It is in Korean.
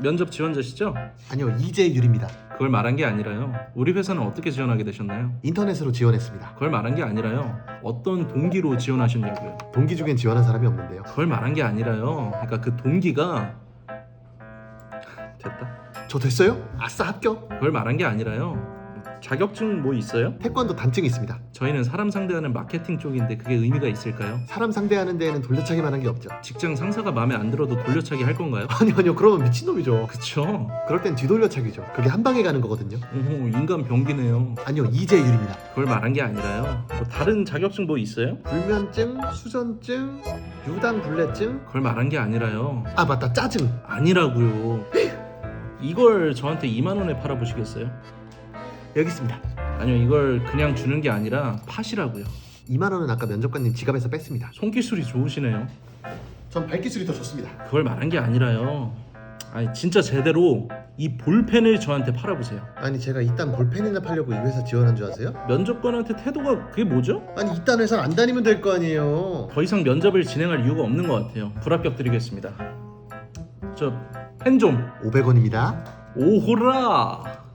면접 지원자시죠? 아니요 이재율입니다. 그걸 말한 게 아니라요. 우리 회사는 어떻게 지원하게 되셨나요? 인터넷으로 지원했습니다. 그걸 말한 게 아니라요. 어떤 동기로 지원하셨냐고요. 동기 중엔 지원한 사람이 없는데요. 그걸 말한 게 아니라요. 그러니까 그 동기가 됐다. 저 됐어요? 아싸 합격. 그걸 말한 게 아니라요. 자격증 뭐 있어요? 태권도 단증이 있습니다. 저희는 사람 상대하는 마케팅 쪽인데 그게 의미가 있을까요? 사람 상대하는 데에는 돌려차기만 한 게 없죠. 직장 상사가 마음에 안 들어도 돌려차기 할 건가요? 아니 아니요 그러면 미친놈이죠. 그쵸? 그럴 땐 뒤돌려차기죠. 그게 한 방에 가는 거거든요. 오, 인간 병기네요. 아니요 이재율입니다. 그걸 말한 게 아니라요. 뭐 다른 자격증 뭐 있어요? 불면증, 수전증, 유당불내증. 그걸 말한 게 아니라요. 아 맞다 짜증. 아니라고요. 이걸 저한테 2만 원에 팔아보시겠어요? 여기 있습니다. 아니요, 이걸 그냥 주는 게 아니라 팥이라고요. 2만 원은 아까 면접관님 지갑에서 뺐습니다. 손기술이 좋으시네요. 전 발기술이 더 좋습니다. 그걸 말한 게 아니라요. 아니 진짜 제대로 이 볼펜을 저한테 팔아보세요. 아니 제가 이딴 볼펜이나 팔려고 이 회사 지원한 줄 아세요? 면접관한테 태도가 그게 뭐죠? 아니 이딴 회사 안 다니면 될 거 아니에요. 더 이상 면접을 진행할 이유가 없는 것 같아요. 불합격 드리겠습니다. 저 펜 좀 500원입니다. 오호라.